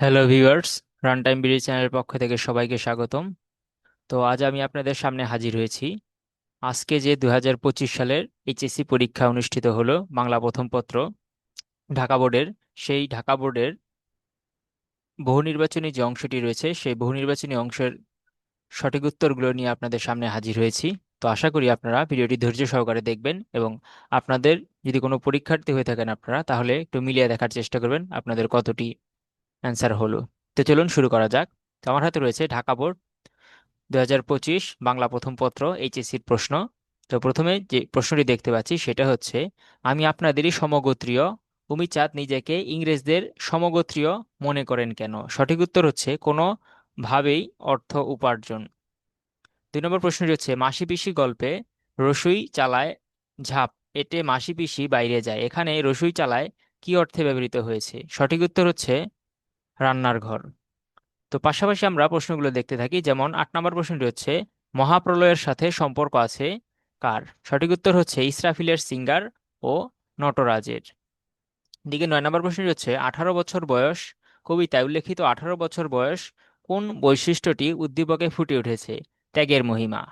Hello viewers run time BD চ্যানেলের পক্ষ থেকে সবাইকে স্বাগতম। তো আজ আমি আপনাদের সামনে হাজির হয়েছি। আজকে যে দু হাজার পঁচিশ সালের এইচএসসি পরীক্ষা অনুষ্ঠিত হলো, বাংলা প্রথম পত্র ঢাকা বোর্ডের, সেই ঢাকা বোর্ডের বহু নির্বাচনী যে অংশটি রয়েছে, সেই বহু নির্বাচনী অংশের সঠিক উত্তরগুলো নিয়ে আপনাদের সামনে হাজির হয়েছি। তো আশা করি আপনারা ভিডিওটি ধৈর্য সহকারে দেখবেন এবং আপনাদের যদি কোনো পরীক্ষার্থী হয়ে থাকেন আপনারা, তাহলে একটু মিলিয়ে দেখার চেষ্টা করবেন আপনাদের কতটি অ্যান্সার হলো। তো চলুন শুরু করা যাক। তো আমার হাতে রয়েছে ঢাকা বোর্ড দু হাজার পঁচিশ, বাংলা প্রথম পত্র এইচএসসির প্রশ্ন। তো প্রথমে যে প্রশ্নটি দেখতে পাচ্ছি সেটা হচ্ছে, আমি আপনাদেরই সমগোত্রীয়, উমিচাঁদ নিজেকে ইংরেজদের সমগোত্রীয় মনে করেন কেন? সঠিক উত্তর হচ্ছে কোনো ভাবেই অর্থ উপার্জন। দুই নম্বর প্রশ্নটি হচ্ছে মাসি পিসি গল্পে রসুই চালায় ঝাঁপ, এতে মাসি পিসি বাইরে যায়। এখানে রসুই চালায় কি অর্থে ব্যবহৃত হয়েছে? সঠিক উত্তর হচ্ছে রান্নার ঘর। তো পাশাপাশি আমরা প্রশ্নগুলো দেখতে থাকি, যেমন আট নম্বর প্রশ্নটি হচ্ছে মহাপ্রলয়ের সাথে সম্পর্ক আছে কার? সঠিক উত্তর হচ্ছে ইসরাফিলের সিঙ্গার ও নটরাজের। দিকে নয় নম্বর প্রশ্নটি হচ্ছে, আঠারো বছর বয়স, কবিতায় উল্লেখিত আঠারো বছর বয়স কোন বৈশিষ্ট্যটি উদ্দীপকে ফুটে উঠেছে? ত্যাগের মহিমা।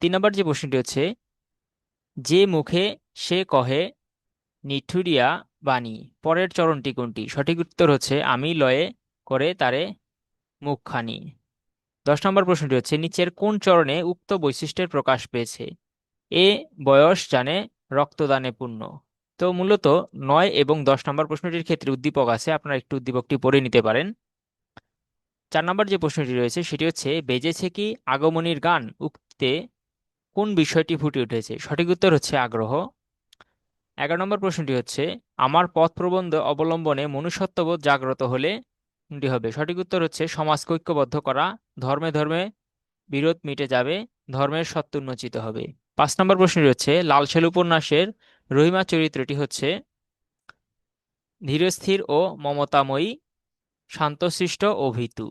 তিন নম্বর যে প্রশ্নটি হচ্ছে, যে মুখে সে কহে, নিঠুরিয়া বাণী। পরের চরণটি কোনটি? সঠিক উত্তর হচ্ছে, আমি লয়ে করে তারে মুখখানি। দশ নম্বর প্রশ্নটি হচ্ছে, নিচের কোন চরণে উক্ত বৈশিষ্ট্যের প্রকাশ পেয়েছে? এ বয়স জানে রক্তদানে পূর্ণ। তো মূলত নয় এবং দশ নম্বর প্রশ্নটির ক্ষেত্রে উদ্দীপক আছে, আপনারা একটু উদ্দীপকটি পড়ে নিতে পারেন। চার নম্বর যে প্রশ্নটি রয়েছে, সেটি হচ্ছে, বেজেছে কি আগমনীর গান উক্তে কোন বিষয়টি ফুটে উঠেছে? সঠিক উত্তর হচ্ছে, আগ্রহ। এগারো নম্বর প্রশ্নটি হচ্ছে, আমার পথ প্রবন্ধ অবলম্বনে মনুষ্যত্ববোধ জাগ্রত হলে কোনটি হবে? সঠিক উত্তর হচ্ছে, সমাজকে ঐক্যবদ্ধ করা, ধর্মে ধর্মে বিরোধ মিটে যাবে, ধর্মের সত্য উন্মোচিত হবে। পাঁচ নম্বর প্রশ্নটি হচ্ছে লালসাল উপন্যাসের রহিমা চরিত্রটি হচ্ছে ধীরস্থির ও মমতাময়ী, শান্তশিষ্ট ও ভীতু।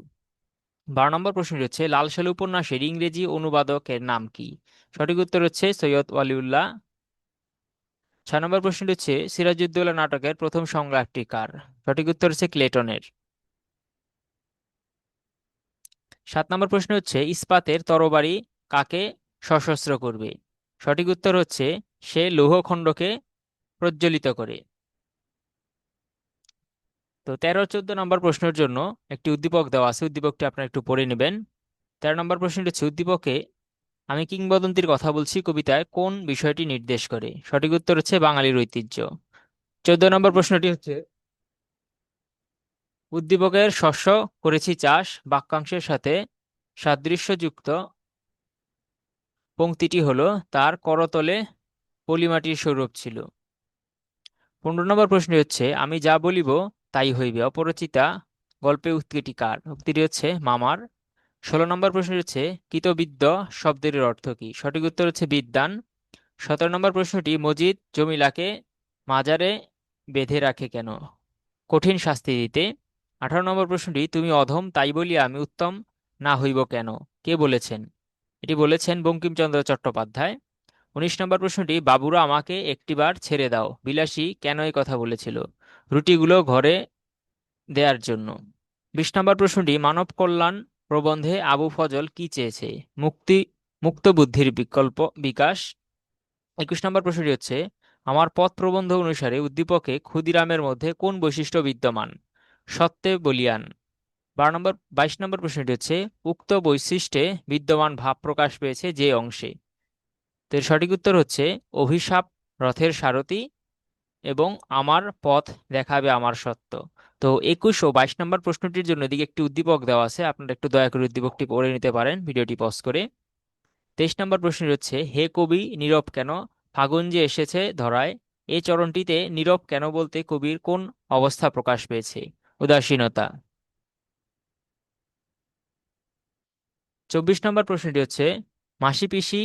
বারো নম্বর প্রশ্নটি হচ্ছে লালসাল উপন্যাসের ইংরেজি অনুবাদকের নাম কি? সঠিক উত্তর হচ্ছে, সৈয়দ ওয়ালিউল্লাহ ছয় নম্বর প্রশ্নটি হচ্ছে, সিরাজউদ্দৌলা নাটকের প্রথম সংলাপটি কার? সঠিক উত্তর হচ্ছে ক্লেটনের। সাত নম্বর প্রশ্ন হচ্ছে, ইস্পাতের তরবারি কাকে সশস্ত্র করবে? সঠিক উত্তর হচ্ছে, সে লৌহখণ্ডকে প্রজ্বলিত করে। তো তেরো চোদ্দ নম্বর প্রশ্নের জন্য একটি উদ্দীপক দেওয়া আছে, উদ্দীপকটি আপনারা একটু পড়ে নেবেন। তেরো নম্বর প্রশ্নটি হচ্ছে, উদ্দীপকে আমি কিংবদন্তির কথা বলছি কবিতায় কোন বিষয়টি নির্দেশ করে? সঠিক উত্তর হচ্ছে বাঙালির ঐতিহ্য। চোদ্দ নম্বর প্রশ্নটি হচ্ছে, উদ্দীপকের শস্য করেছি চাষ, বাক্যাংশের সাথে সাদৃশ্যযুক্ত পংক্তিটি হলো, তার করতলে পলিমাটির স্বরূপ ছিল। পনেরো নম্বর প্রশ্নটি হচ্ছে, আমি যা বলিব তাই হইবে, অপরচিতা গল্পে উক্তিটি কার? উক্তিটি হচ্ছে, মামার ষোলো নম্বর প্রশ্ন হচ্ছে, কৃতবিদ্য শব্দের অর্থ কি? সঠিক উত্তর হচ্ছে বিদ্যান। সতেরো নম্বর প্রশ্নটি, মজিদ জমিলাকে মাজারে বেঁধে রাখে কেন? কঠিন শাস্তি দিতে। আঠারো নম্বর প্রশ্নটি, তুমি অধম, তাই বলিয়া আমি উত্তম, না হইব কেন? কে বলেছেন? এটি বলেছেন বঙ্কিমচন্দ্র চট্টোপাধ্যায়। উনিশ নম্বর প্রশ্নটি, বাবুরা আমাকে একটিবার ছেড়ে দাও। বিলাসী কেন এই কথা বলেছিল? রুটিগুলো ঘরে দেওয়ার জন্য। বিশ নম্বর প্রশ্নটি, মানব কল্যাণ প্রবন্ধে আবু ফজল কি চেয়েছে? মুক্তি, মুক্ত বুদ্ধির বিকল্প, বিকাশ? একুশ নম্বর প্রশ্নটি হচ্ছে, আমার পথ প্রবন্ধ অনুসারে উদ্দীপকে ক্ষুদিরামের মধ্যে কোন বৈশিষ্ট্য বিদ্যমান? সত্যে বলিয়ান। বারো নম্বর, বাইশ নম্বর প্রশ্নটি হচ্ছে, উক্ত বৈশিষ্ট্যে বিদ্যমান ভাব প্রকাশ পেয়েছে যে অংশে? তো এর সঠিক উত্তর হচ্ছে, অভিশাপ, রথের সারথি এবং আমার পথ দেখাবে আমার সত্য। তো একুশ ও বাইশ নম্বর প্রশ্নটির জন্য এদিকে একটি উদ্দীপক দেওয়া আছে। আপনারা একটু দয়া করে উদ্দীপকটি পড়ে নিতে পারেন, ভিডিওটি পজ করে। তেইশ নম্বর প্রশ্নটি হচ্ছে, হে কবি নীরব কেন? ফাগুন যে এসেছে ধরায় এই চরণটিতে নীরব কেন বলতে কবির কোন অবস্থা প্রকাশ পেয়েছে? উদাসীনতা। চব্বিশ নম্বর প্রশ্নটি হচ্ছে, মাসি পিসি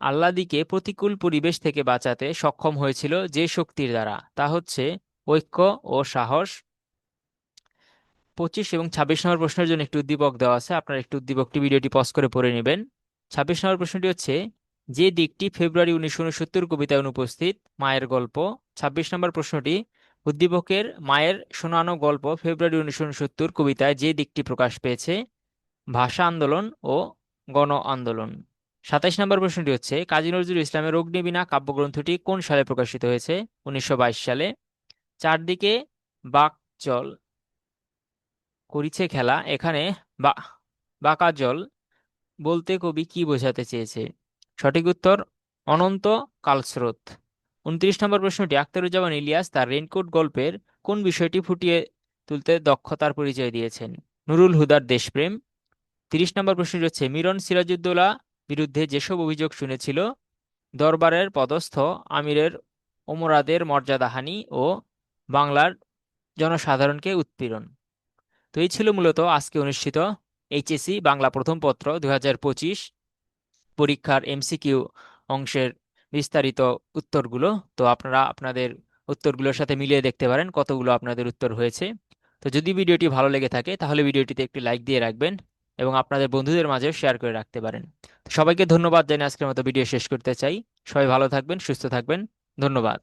আল্লাদিকে প্রতিকূল পরিবেশ থেকে বাঁচাতে সক্ষম হয়েছিল যে শক্তির দ্বারা, তা হচ্ছে ঐক্য ও সাহস। পঁচিশ এবং ছাব্বিশ নম্বর প্রশ্নের জন্য একটি উদ্দীপক দেওয়া আছে, আপনারা একটি উদ্দীপকটি ভিডিওটি পজ করে পড়ে নেবেন। ছাব্বিশ নম্বর প্রশ্নটি হচ্ছে, যে দিকটি ফেব্রুয়ারি উনিশশো উনসত্তর কবিতায় অনুপস্থিত, মায়ের গল্প? ছাব্বিশ নম্বর প্রশ্নটি, উদ্দীপকের মায়ের শোনানো গল্প ফেব্রুয়ারি উনিশশো উনসত্তর কবিতায় যে দিকটি প্রকাশ পেয়েছে? ভাষা আন্দোলন ও গণ আন্দোলন। সাতাইশ নম্বর প্রশ্নটি হচ্ছে, কাজী নজরুল ইসলামের অগ্নিবীণা কাব্যগ্রন্থটি কোন সালে প্রকাশিত হয়েছে? উনিশশো বাইশ সালে। চারদিকে বাকচল করিছে খেলা। এখানে বা বাকাজল বলতে কবি কি বোঝাতে চেয়েছে? সঠিক উত্তর, অনন্ত কালস্রোত। উনত্রিশ নম্বর প্রশ্নটি, আখতারুজ্জামান ইলিয়াস তার রেইনকোট গল্পের কোন বিষয়টি ফুটিয়ে তুলতে দক্ষতার পরিচয় দিয়েছেন? নুরুল হুদার দেশপ্রেম। তিরিশ নম্বর প্রশ্নটি হচ্ছে, মিরন সিরাজউদ্দৌলা বিরুদ্ধে যেসব অভিযোগ শুনেছিল, দরবারের পদস্থ আমিরের ওমরাদের মর্যাদাহানি ও বাংলার জনসাধারণকে উৎপীড়ন। তো এই ছিল মূলত আজকে অনুষ্ঠিত এইচএসসি বাংলা প্রথম পত্র পঁচিশ পরীক্ষার এমসিকিউ অংশের বিস্তারিত উত্তরগুলো। তো আপনারা আপনাদের উত্তরগুলোর সাথে মিলিয়ে দেখতে পারেন কতগুলো আপনাদের উত্তর হয়েছে। তো যদি ভিডিওটি ভালো লেগে থাকে তাহলে ভিডিওটিতে একটি লাইক দিয়ে রাখবেন এবং আপনাদের বন্ধুদের মাঝেও শেয়ার করে রাখতে পারেন। সবাইকে ধন্যবাদ জানিয়ে আজকের মতো ভিডিও শেষ করতে চাই। সবাই ভালো থাকবেন, সুস্থ থাকবেন। ধন্যবাদ।